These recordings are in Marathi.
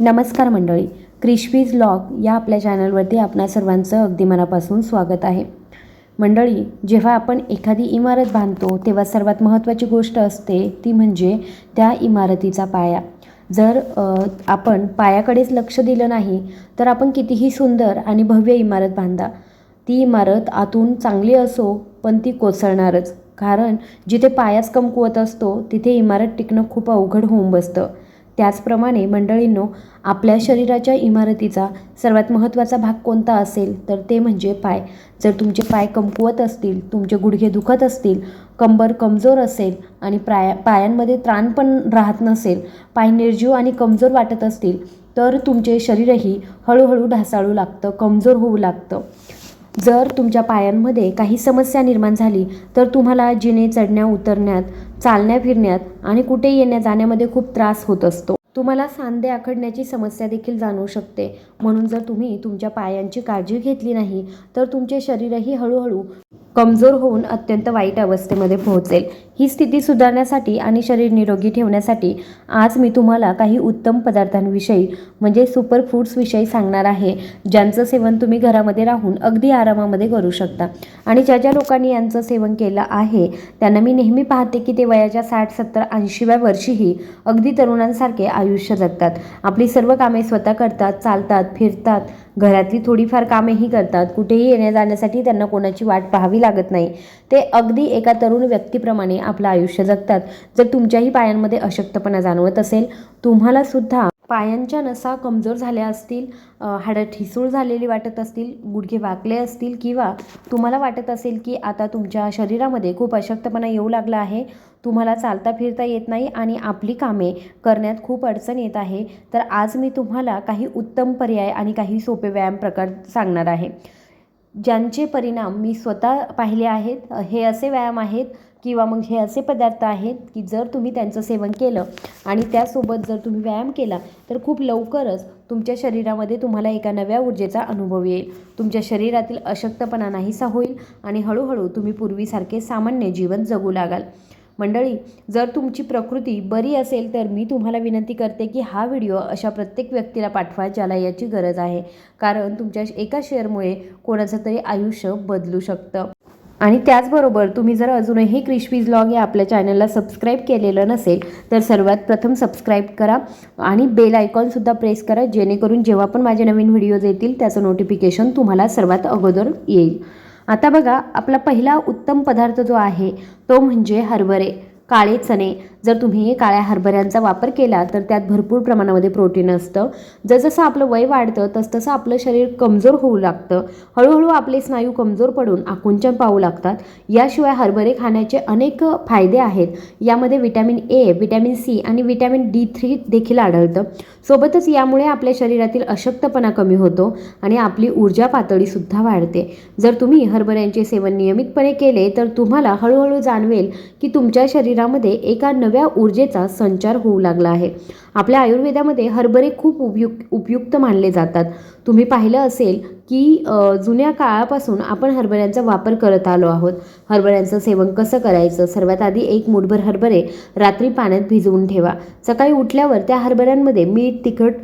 नमस्कार मंडळी क्रिशवीज लॉग या आपल्या चॅनलवरती आपणा सर्वांचं अगदी मनापासून स्वागत आहे. मंडळी जेव्हा आपण एखादी इमारत बांधतो तेव्हा सर्वात महत्त्वाची गोष्ट असते ती म्हणजे त्या इमारतीचा पाया. जर आपण पायाकडेच लक्ष दिलं नाही तर आपण कितीही सुंदर आणि भव्य इमारत बांधा. ती इमारत आतून चांगली असो पण ती कोसळणारच. कारण जिथे पायाच कमकुवत असतो तिथे इमारत टिकणं खूप अवघड होऊन बसतं. त्याचप्रमाणे मंडळींनो आपल्या शरीराच्या इमारतीचा सर्वात महत्त्वाचा भाग कोणता असेल तर ते म्हणजे पाय. जर तुमचे पाय कमकुवत असतील तुमचे गुडघे दुखत असतील कंबर कमजोर असेल आणि प्राया पायांमध्ये त्राण पण राहत नसेल पाय निर्जीव आणि कमजोर वाटत असतील तर तुमचे शरीरही हळूहळू ढासाळू लागतं कमजोर होऊ लागतं. जर तुमच्या पायांमध्ये काही समस्या निर्माण झाली तर तुम्हाला जिने चढण्या उतरण्यात चालण्या फिरण्यात आणि कुठे येण्या जाण्यामध्ये खूप त्रास होत असतो. तुम्हाला सांधे आखडण्याची समस्या देखील जाणवू शकते. म्हणून जर तुम्ही तुमच्या पायांची काळजी घेतली नाही तर तुमचे शरीरही हळूहळू कमजोर होऊन अत्यंत वाईट अवस्थेमध्ये पोहोचेल. ही स्थिती सुधारण्यासाठी आणि शरीर निरोगी ठेवण्यासाठी आज मी तुम्हाला काही उत्तम पदार्थांविषयी म्हणजे सुपर फूड्सविषयी सांगणार आहे ज्यांचं सेवन तुम्ही घरामध्ये राहून अगदी आरामामध्ये करू शकता. आणि ज्या ज्या लोकांनी यांचं सेवन केलं आहे त्यांना मी नेहमी पाहते की ते वयाच्या साठ सत्तर ऐंशीव्या वर्षीही अगदी तरुणांसारखे आयुष्य जगतात. आपली सर्व कामे स्वतः करतात चालतात फिरतात घरातली थोडीफार कामेही करतात. कुठेही येण्या जाण्यासाठी त्यांना कोणाची वाट पाहावी लागत नाही. ते अगदी एका तरुण व्यक्तीप्रमाणे आपलं आयुष्य जगतात. जर तुमच्याही पायांमध्ये अशक्तपणा जाणवत असेल तुम्हाला सुद्धा पायांच्या नसा कमजोर झाल्या असतील हाडं ठिसूळ झालेली वाटत असतील गुडघे वाकले असतील किंवा तुम्हाला वाटत असेल की आता तुमच्या शरीरामध्ये खूप अशक्तपणा येऊ लागला आहे तुम्हाला चालता फिरता येत नाही आणि आपली कामे करण्यात खूप अडचण येत आहे तर आज मी तुम्हाला काही उत्तम पर्याय आणि काही सोपे व्यायाम प्रकार सांगणार आहे. ज्यांचे परिणाम मी स्वतः पाहिले आहेत हे असे व्यायाम आहेत किंवा मग हे असे पदार्थ आहेत की जर तुम्ही त्यांचं सेवन केलं आणि त्यासोबत जर तुम्ही व्यायाम केला तर खूप लवकरच तुमच्या शरीरामध्ये तुम्हाला एका नव्या ऊर्जेचा अनुभव येईल. तुमच्या शरीरातील अशक्तपणा नाहीसा होईल आणि हळूहळू तुम्ही पूर्वीसारखे सामान्य जीवन जगू लागाल. मंडळी जर तुमची प्रकृती बरी असेल तर मी तुम्हाला विनंती करते की हा व्हिडिओ अशा प्रत्येक व्यक्तीला पाठवा ज्याला याची गरज आहे. कारण तुमच्या एका शेअरमुळे कोणाचं तरी आयुष्य बदलू शकतं. आणि त्याचबरोबर तुम्ही जर अजूनही क्रिशवीज लॉग या आपल्या चॅनलला सबस्क्राईब केलेलं नसेल तर सर्वात प्रथम सबस्क्राईब करा आणि बेल आयकॉनसुद्धा प्रेस करा जेणेकरून जेव्हा पण माझे नवीन व्हिडिओज येतील त्याचं नोटिफिकेशन तुम्हाला सर्वात अगोदर येईल. आता बघा आपला पहिला उत्तम पदार्थ जो आहे तो म्हणजे हरभरे. काळे चणे. जर तुम्ही काळ्या हरभऱ्यांचा वापर केला तर त्यात भरपूर प्रमाणामध्ये प्रोटीन असतं. जसजसं आपलं वय वाढतं तसतसं आपलं शरीर कमजोर होऊ लागतं. हळूहळू आपले स्नायू कमजोर पडून आकुंचन पाहू लागतात. याशिवाय हरभरे खाण्याचे अनेक फायदे आहेत. यामध्ये विटॅमिन ए विटॅमिन सी आणि विटॅमिन डी थ्री देखील आढळतं. सोबतच यामुळे आपल्या शरीरातील अशक्तपणा कमी होतो आणि आपली ऊर्जा पातळीसुद्धा वाढते. जर तुम्ही हरभऱ्यांचे सेवन नियमितपणे केले तर तुम्हाला हळूहळू जाणवेल की तुमच्या शरीर शरीरामध्ये एका नव्या ऊर्जेचा संचार होऊ लागला आहे. आपल्या आयुर्वेदामध्ये हरभरे खूप उपयुक्त उपयुक्त मानले जातात. तुम्ही पाहिलं असेल की जुन्या काळापासून आपण हरभऱ्यांचा वापर करत आलो आहोत. हरभऱ्यांचं सेवन कसं करायचं? सर्वात आधी एक मुठभर हरभरे रात्री पाण्यात भिजवून ठेवा. सकाळी उठल्यावर त्या हरभऱ्यांमध्ये मीठ तिखट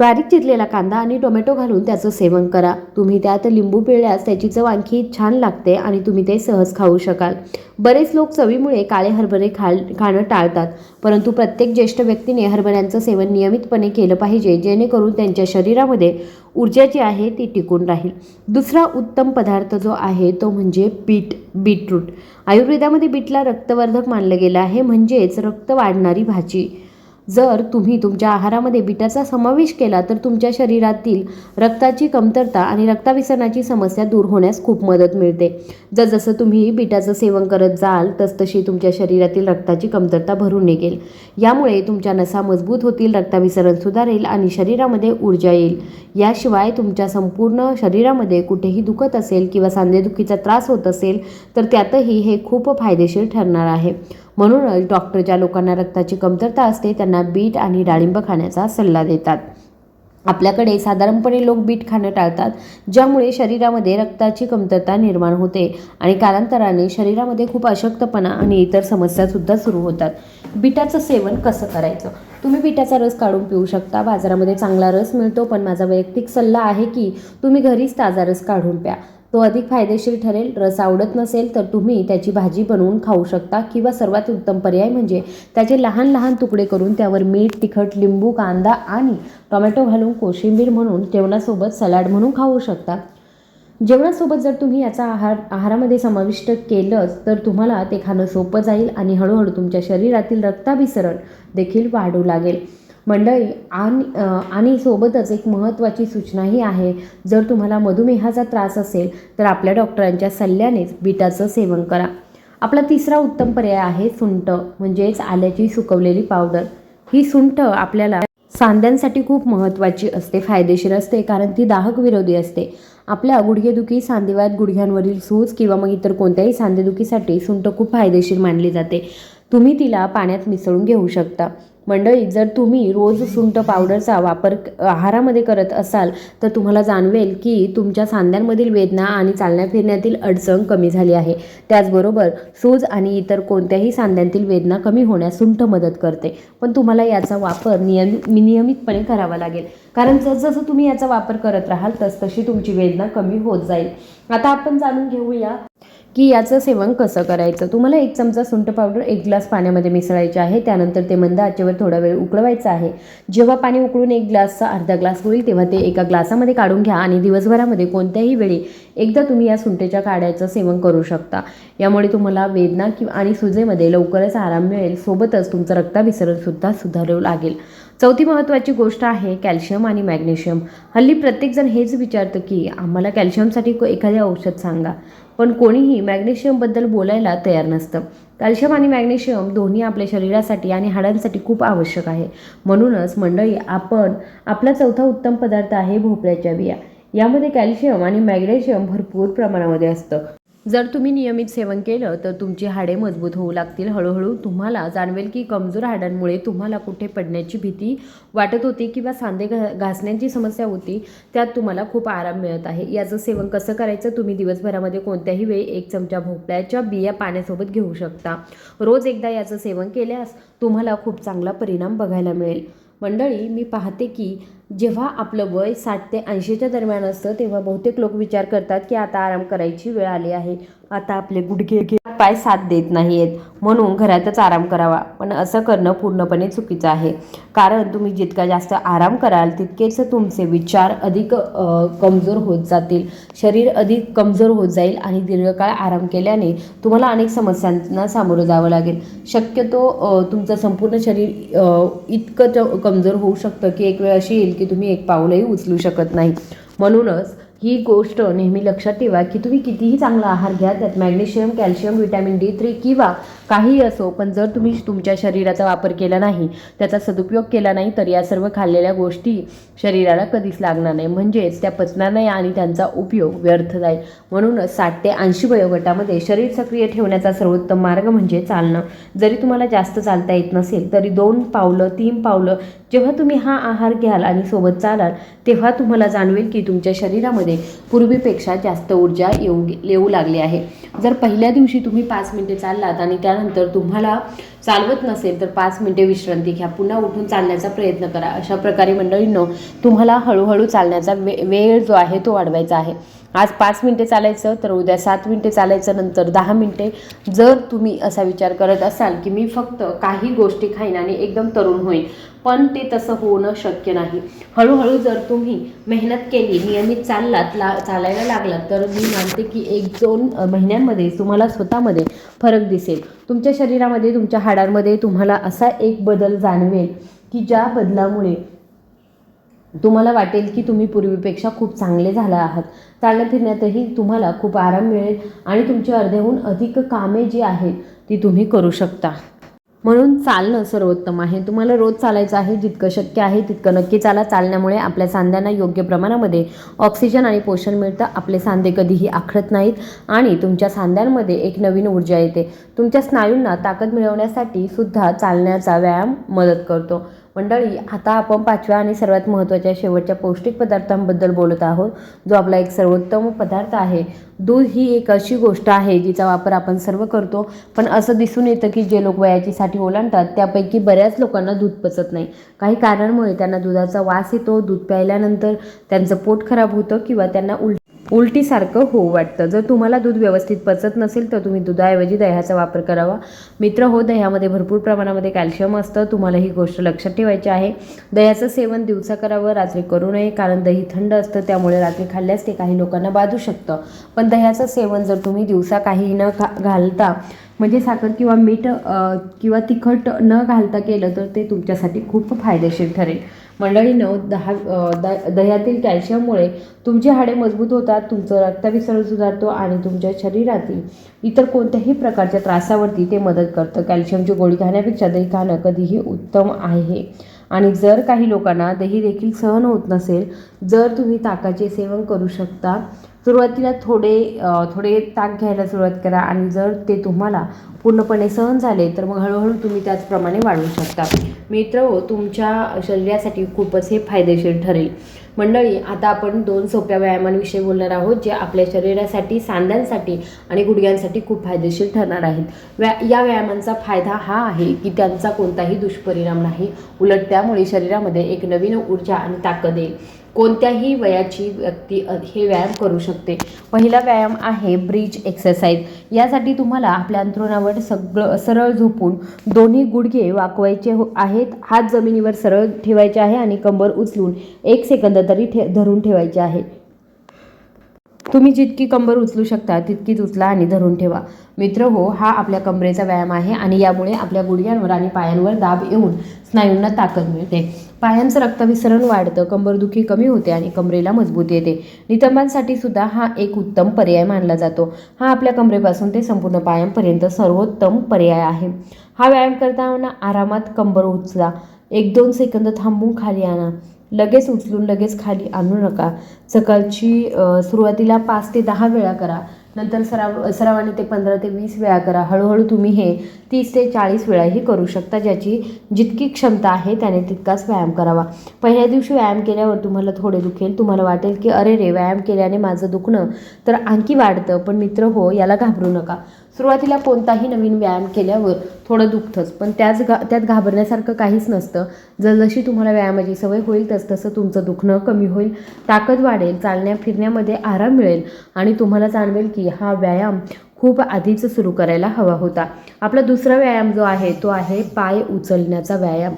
बारीक चिरलेला कांदा आणि टोमॅटो घालून त्याचं सेवन करा. तुम्ही त्यात लिंबू पिळल्यास त्याची चव आणखी छान लागते आणि तुम्ही ते सहज खाऊ शकाल. बरेच लोक चवीमुळे काळे हरभरे खाल खाणं टाळतात परंतु प्रत्येक ज्येष्ठ व्यक्तीने हरभऱ्यांचं सेवन नियमितपणे केलं पाहिजे जेणेकरून त्यांच्या शरीरामध्ये ऊर्जा जी आहे ती टिकून राहील. दुसरा उत्तम पदार्थ जो आहे तो म्हणजे बीट बीटरूट. आयुर्वेदामध्ये बीटला रक्तवर्धक मानलं गेलं आहे म्हणजेच रक्त वाढणारी भाजी. जर तुम्ही तुमच्या आहारामध्ये बीटाचा समावेश केला तर तुमच्या शरीरातील रक्ताची कमतरता आणि रक्ताविसरणाची समस्या दूर होण्यास खूप मदत मिळते. जसजसं तुम्ही बीटाचं सेवन करत जाल तसतशी तुमच्या शरीरातील रक्ताची कमतरता भरून निघेल. यामुळे तुमच्या नसा मजबूत होतील रक्ताभिसरण सुधारेल आणि शरीरामध्ये ऊर्जा येईल. याशिवाय तुमच्या संपूर्ण शरीरामध्ये कुठेही दुखत असेल किंवा सांधेदुखीचा त्रास होत असेल तर त्यातही हे खूप फायदेशीर ठरणार आहे. म्हणूनच डॉक्टर ज्या लोकांना रक्ताची कमतरता असते त्यांना बीट आणि डाळिंब खाण्याचा सल्ला देतात. आपल्याकडे साधारणपणे लोक बीट खाणं टाळतात ज्यामुळे शरीरामध्ये रक्ताची कमतरता निर्माण होते आणि कालांतराने शरीरामध्ये खूप अशक्तपणा आणि इतर समस्यासुद्धा सुरू होतात. बीटाचं सेवन कसं करायचं? तुम्ही बिटाचा रस काढून पिऊ शकता बाजारामध्ये चांगला रस मिळतो पण माझा वैयक्तिक सल्ला आहे की तुम्ही घरीच ताजा रस काढून प्या. तो अधिक फायदेशीर ठरेल रस आवडत नसेल तर तुम्ही त्याची भाजी बनवून खाऊ शकता. किंवा सर्वात उत्तम पर्याय म्हणजे त्याचे लहान लहान तुकडे करून त्यावर मीठ तिखट लिंबू कांदा आणि टोमॅटो घालून कोशिंबीर म्हणून जेवणासोबत सलाड म्हणून खाऊ शकता. जेवणासोबत जर तुम्ही याचा आहार आहारामध्ये समाविष्ट केलंच तर तुम्हाला ते खाणं सोपं जाईल आणि हळूहळू तुमच्या शरीरातील रक्ताभिसरण देखील वाढू लागेल. मंडळी आणि आणि सोबतच एक महत्त्वाची सूचनाही आहे. जर तुम्हाला मधुमेहाचा त्रास असेल तर आपल्या डॉक्टरांच्या सल्ल्यानेच बीटाचं सेवन करा. आपला तिसरा उत्तम पर्याय आहे सुंठ म्हणजेच आल्याची सुकवलेली पावडर. ही सुंठ आपल्याला सांध्यांसाठी खूप महत्त्वाची असते फायदेशीर असते कारण ती दाहक विरोधी असते. आपल्या गुडघेदुखी सांधेवात गुडघ्यांवरील सूज किंवा मग इतर कोणत्याही सांधेदुखीसाठी सुंठ खूप फायदेशीर मानली जाते. तुम्ही तिला पाण्यात मिसळून घेऊ शकता. मंडळी जर तुम्ही रोज सुंठ पावडरचा वापर आहारामध्ये करत असाल तर तुम्हाला जाणवेल की तुमच्या सांध्यांमधील वेदना आणि चालण्या फिरण्यातील अडचण कमी झाली आहे. त्याचबरोबर सूज आणि इतर कोणत्याही सांध्यांतील वेदना कमी होण्यास सुंठ मदत करते. पण तुम्हाला याचा वापर नियम नियमितपणे करावा लागेल. कारण जसजसं तुम्ही याचा वापर करत राहाल तसतशी तुमची वेदना कमी होत जाईल. आता आपण जाणून घेऊया की याचं सेवन कसं करायचं? तुम्हाला एक चमचा सुंठ पावडर एक ग्लास पाण्यामध्ये मिसळायचे आहे. त्यानंतर ते मंद आचेवर थोडा वेळ उकळवायचं आहे. जेव्हा पाणी उकळून एक ग्लासचा अर्धा ग्लास होईल तेव्हा ते एका ग्लासामध्ये काढून घ्या आणि दिवसभरामध्ये कोणत्याही वेळी एकदा तुम्ही या सुंठेच्या काड्याचं सेवन करू शकता. यामुळे तुम्हाला वेदना किंवा आणि सुजेमध्ये लवकरच आराम मिळेल. सोबतच तुमचं रक्ताभिसरणसुद्धा सुधारू लागेल. चौथी महत्त्वाची गोष्ट आहे कॅल्शियम आणि मॅग्नेशियम. हल्ली प्रत्येकजण हेच विचारतं की आम्हाला कॅल्शियमसाठी एखादे औषध सांगा. पण कोणीही मॅग्नेशियमबद्दल बोलायला तयार नसतं. कॅल्शियम आणि मॅग्नेशियम दोन्ही आपल्या शरीरासाठी आणि हाडांसाठी खूप आवश्यक आहे. म्हणूनच मंडळी आपण आपला चौथा उत्तम पदार्थ आहे भोपळ्याच्या बिया. यामध्ये कॅल्शियम आणि मॅग्नेशियम भरपूर प्रमाणामध्ये असतं. जर तुम्ही नियमित सेवन केलं तर तुमची हाडे मजबूत होऊ लागतील. हळूहळू तुम्हाला जाणवेल की कमजोर हाडांमुळे तुम्हाला कुठे पडण्याची भीती वाटत होती किंवा सांधे घा घासण्याची समस्या होती त्यात तुम्हाला खूप आराम मिळत आहे. याचं सेवन कसं करायचं? तुम्ही दिवसभरामध्ये कोणत्याही वेळी एक चमचा भोपळ्याच्या बिया पाण्यासोबत घेऊ शकता. रोज एकदा याचं सेवन केल्यास तुम्हाला खूप चांगला परिणाम बघायला मिळेल. मंडळी मी पाहते की जेव्हा आपलं वय साठ ते ऐंशीच्या दरम्यान असतं तेव्हा बहुतेक लोक विचार करतात की आता आराम करायची वेळ आली आहे. आता आपले गुडघे पाय साथ देत नाही आहेत म्हणून घरातच आराम करावा. पण असं करणं पूर्णपणे चुकीचं आहे. कारण तुम्ही जितका जास्त आराम कराल तितकेच तुमचे विचार अधिक कमजोर होत जातील. शरीर अधिक कमजोर होत जाईल आणि दीर्घकाळ आराम केल्याने तुम्हाला अनेक समस्यांना सामोरं जावं लागेल. शक्यतो तुमचं संपूर्ण शरीर इतकं च- कमजोर होऊ शकतं की एक वेळ अशी येईल की तुम्ही एक पाऊलही उचलू शकत नाही. म्हणूनच ही गोष्ट नेहमी लक्षात ठेवा की तुम्ही कितीही चांगला आहार घ्या त्यात magnesium calcium vitamin D three किंवा काहीही असो पण जर तुम्ही तुमच्या शरीराचा वापर केला नाही त्याचा सदुपयोग केला नाही तर या सर्व खाल्लेल्या गोष्टी शरीराला कधीच लागणार नाही. म्हणजेच त्या पचणार नाही आणि त्यांचा उपयोग व्यर्थ जाईल. म्हणूनच साठ ते ऐंशी वयोगटामध्ये शरीर सक्रिय ठेवण्याचा सर्वोत्तम मार्ग म्हणजे चालणं. जरी तुम्हाला जास्त चालता येत नसेल तरी दोन पावलं तीन पावलं जेव्हा तुम्ही हा आहार घ्याल आणि सोबत चालाल तेव्हा तुम्हाला जाणवेल की तुमच्या शरीरामध्ये पूर्वीपेक्षा जास्त ऊर्जा येऊ येऊ लागली आहे. जर पहिल्या दिवशी तुम्ही पाच मिनिटे चाललात आणि त्यानंतर तुम्हाला चालवत नसेल तर पाच मिनिटे विश्रांती घ्या. पुन्हा उठून चालण्याचा प्रयत्न करा. अशा प्रकारे मंडळींनो तुम्हाला हळूहळू चालण्याचा वे वेळ जो आहे तो वाढवायचा आहे. आज पाच मिनटे चालायचं तर उद्या सात मिनटे चालायचं नंतर दहा मिनटे. जर तुम्ही असा विचार करत असाल की मी फक्त काही गोष्टी खाईन आणि एकदम तरुण होईन पण ते तसं होणं शक्य नाही. हळूहळू जर तुम्ही मेहनत केली नियमित चाललात ला चालायला लागलात तर मी मानते की एक दोन महिन्यांमध्ये तुम्हाला स्वतःमध्ये फरक दिसेल. तुमच्या शरीरामध्ये तुमच्या हाडांमध्ये तुम्हाला असा एक बदल जाणवेल की ज्या बदलामुळे तुम्हाला वाटेल की तुम्ही पूर्वीपेक्षा खूप चांगले झाला आहात. चालण्या फिरण्यातही तुम्हाला खूप आराम मिळेल आणि तुमची अर्ध्याहून अधिक कामे जी आहेत ती तुम्ही करू शकता. म्हणून चालणं सर्वोत्तम आहे. तुम्हाला रोज चालायचं आहे जितकं शक्य आहे तितकं नक्की चाला. चालण्यामुळे आपल्या सांध्यांना योग्य प्रमाणामध्ये ऑक्सिजन आणि पोषण मिळतं. आपले सांधे कधीही आखडत नाहीत आणि तुमच्या सांध्यांमध्ये एक नवीन ऊर्जा येते. तुमच्या स्नायूंना ताकद मिळवण्यासाठी सुद्धा चालण्याचा व्यायाम मदत करतो. मंडळी आता आपण पाचव्या आणि सर्वात महत्त्वाच्या शेवटच्या पौष्टिक पदार्थांबद्दल बोलत आहोत जो आपला एक सर्वोत्तम पदार्थ आहे. दूध ही एक अशी गोष्ट आहे जिचा वापर आपण सर्व करतो पण असं दिसून येतं की जे लोक वयाची साठी ओलांडतात त्यापैकी बऱ्याच लोकांना दूध पचत नाही. काही कारणांमुळे त्यांना दुधाचा वास येतो दूध प्यायल्यानंतर त्यांचं पोट खराब होतं किंवा त्यांना उल उलटीसारखं होऊ वाटतं. जर तुम्हाला दूध व्यवस्थित पचत नसेल तर तुम्ही दुधाऐवजी दह्याचा वापर करावा. मित्र हो दह्यामध्ये भरपूर प्रमाणामध्ये कॅल्शियम असतं. तुम्हाला ही गोष्ट लक्षात ठेवायची आहे. दह्याचं सेवन दिवसा करावं रात्री करू नये कारण दही थंड असतं त्यामुळे रात्री खाल्ल्यास ते काही लोकांना बाधू शकतं. पण दह्याचं सेवन जर तुम्ही दिवसा काही न खा घालता म्हणजे साखर किंवा मीठ किंवा तिखट न घालता केलं तर ते तुमच्यासाठी खूप फायदेशीर ठरेल. मंडळीनं दहा द दह्यातील कॅल्शियममुळे तुमची हाडे मजबूत होतात तुमचं रक्ताभिसरण सुधारतो आणि तुमच्या शरीरातील इतर कोणत्याही प्रकारच्या त्रासावरती ते मदत करतं. कॅल्शियमची गोळी खाण्यापेक्षा दही खाणं कधीही उत्तम आहे. आणि जर काही लोकांना दही देखील सहन होत नसेल जर तुम्ही ताकाचे सेवन करू शकता सुरुवातीला थोडे थोडे ताक घ्यायला सुरुवात करा आणि जर ते तुम्हाला पूर्णपणे सहन झाले तर मग हळूहळू तुम्ही त्याचप्रमाणे वाढवू शकता. मित्र हो तुमच्या शरीरासाठी खूपच हे फायदेशीर ठरेल. मंडळी आता आपण दोन सोप्या व्यायामांविषयी बोलणार आहोत जे आपल्या शरीरासाठी सांध्यांसाठी आणि गुडघ्यांसाठी खूप फायदेशीर ठरणार आहेत. व्या या व्यायामांचा फायदा हा आहे की त्यांचा कोणताही दुष्परिणाम नाही. उलट त्यामुळे शरीरामध्ये एक नवीन ऊर्जा आणि ताकद येईल. कोणत्याही वयाची व्यक्ती हे व्यायाम करू शकते. पहिला व्यायाम आहे ब्रिज एक्सरसाइज यासाठी तुम्हाला आपल्या अंथरुणावर सगळं सरळ झोपून दोन्ही गुडघे वाकवायचे हो आहेत. हात जमिनीवर सरळ ठेवायचे आहे आणि कंबर उचलून एक सेकंद तरी ठे धरून ठेवायचे आहे. तुम्ही जितकी कंबर उचलू शकता तितकीच उचला आणि धरून ठेवा. मित्र हो हा आपल्या कंबरेचा व्यायाम आहे आणि यामुळे आपल्या गुडघ्यांवर आणि पायांवर दाब येऊन स्नायूंना ताकद मिळते. पायांचं रक्तविसरण वाढतं कंबरदुखी कमी होते आणि कमरेला मजबूत येते. नितंबांसाठी सुद्धा हा एक उत्तम पर्याय मानला जातो. हा आपल्या कमरेपासून ते संपूर्ण पायांपर्यंत सर्वोत्तम पर्याय आहे. हा व्यायाम करताना आरामात कंबर उचला. एक दोन सेकंद थांबून खाली आणा. लगेच उचलून लगेच खाली आणू नका. सकाळची सुरुवातीला पाच ते दहा वेळा करा. नंतर सराव सरावाने ते पंधरा ते वीस वेळा करा. हळूहळू तुम्ही हे तीस ते चाळीस वेळाही करू शकता ज्याची जितकी क्षमता आहे त्याने तितकाच व्यायाम करावा. पहिल्या दिवशी व्यायाम केल्यावर तुम्हाला थोडे दुखेल. तुम्हाला वाटेल की अरे रे व्यायाम केल्याने माझं दुखणं तर आणखी वाढतं पण मित्र हो याला घाबरू नका. सुरुवातीला कोणताही नवीन व्यायाम केल्यावर थोडं दुखतंच पण त्याच घा त्यात घाबरण्यासारखं काहीच नसतं. जसजशी तुम्हाला व्यायामाची सवय होईल तस तसं तुमचं दुखणं कमी होईल ताकद वाढेल चालण्या फिरण्यामध्ये आराम मिळेल आणि तुम्हाला जाणवेल की हा व्यायाम खूप आधीच सुरू करायला हवा होता. आपला दुसरा व्यायाम जो आहे तो आहे पाय उचलण्याचा व्यायाम.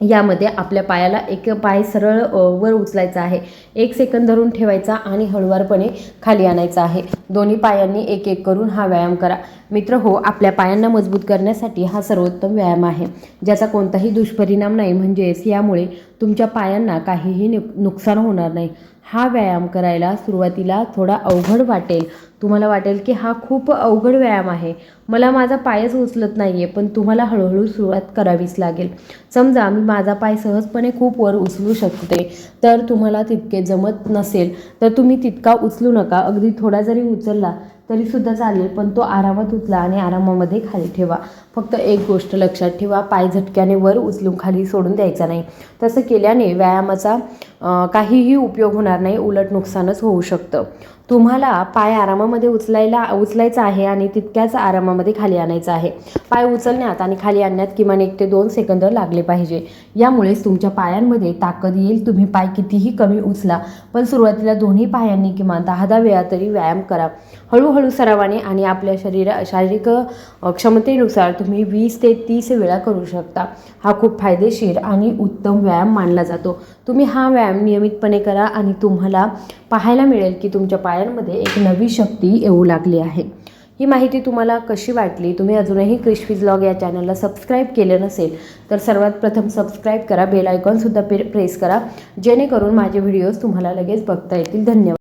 यामध्ये आपल्या पायाला एक पाय सरळ वर उचलायचा आहे. एक सेकंद धरून ठेवायचा आणि हळुवारपणे खाली आणायचा आहे. दोन्ही पायांनी एक एक करून हा व्यायाम करा. मित्र हो आपल्या पायांना मजबूत करण्यासाठी हा सर्वोत्तम व्यायाम आहे. ज्याचा कोणताही दुष्परिणाम नाही. म्हणजेच यामुळे तुमच्या पायांना काहीही नुक नुकसान होणार नाही. हा व्यायाम करायला सुरुवातीला थोडा अवघड वाटेल. तुम्हाला वाटेल की हा खूप अवघड व्यायाम आहे. मला माझा पायच उचलत नाही आहे पण तुम्हाला हळूहळू सुरुवात करावीच लागेल. समजा मी माझा पाय सहजपणे खूप वर उचलू शकते तर तुम्हाला तितके जमत नसेल. तर तुम्ही तितका उचलू नका. अगदी थोडा जरी उचलला तरीसुद्धा चालेल पण तो आरामात उचला आणि आरामामध्ये खाली ठेवा. फक्त एक गोष्ट लक्षात ठेवा पाय झटक्याने वर उचलून खाली सोडून द्यायचा नाही. तसं केल्याने व्यायामाचा काहीही उपयोग होणार नाही उलट नुकसानच होऊ शकतं. तुम्हाला पाय आरामामध्ये उचलायला उचलायचा आहे आणि तितक्याच आरामामध्ये खाली आणायचा आहे. पाय उचलण्यात आणि खाली आणण्यात किमान एक ते दोन सेकंद लागले पाहिजे. यामुळेच तुमच्या पायांमध्ये ताकद येईल. तुम्ही पाय कितीही कमी उचला पण सुरुवातीला दोन्ही पायांनी किमान दहा दहा वेळा तरी व्यायाम करा. हळूहळू सरावाने आणि आपल्या शरीरा शारीरिक क्षमतेनुसार तुम्ही वीस ते तीस वेळा करू शकता. हा खूप फायदेशीर आणि उत्तम व्यायाम मानला जातो. तुम्ही हा व्यायाम नियमितपणे करा आणि तुम्हाला पाहायला मिळेल की तुमच्या पाय पायांमध्ये एक नवी शक्ती येऊ लागली आहे. ही माहिती तुम्हाला कशी वाटली? तुम्ही अजूनही क्रिशफीज लॉग या चॅनलला सबस्क्राईब केलं नसेल तर सर्वात प्रथम सबस्क्राईब करा बेल आयकॉनसुद्धा पे प्रेस करा. जेणेकरून माझे व्हिडिओज तुम्हाला लगेच बघता येतील. धन्यवाद.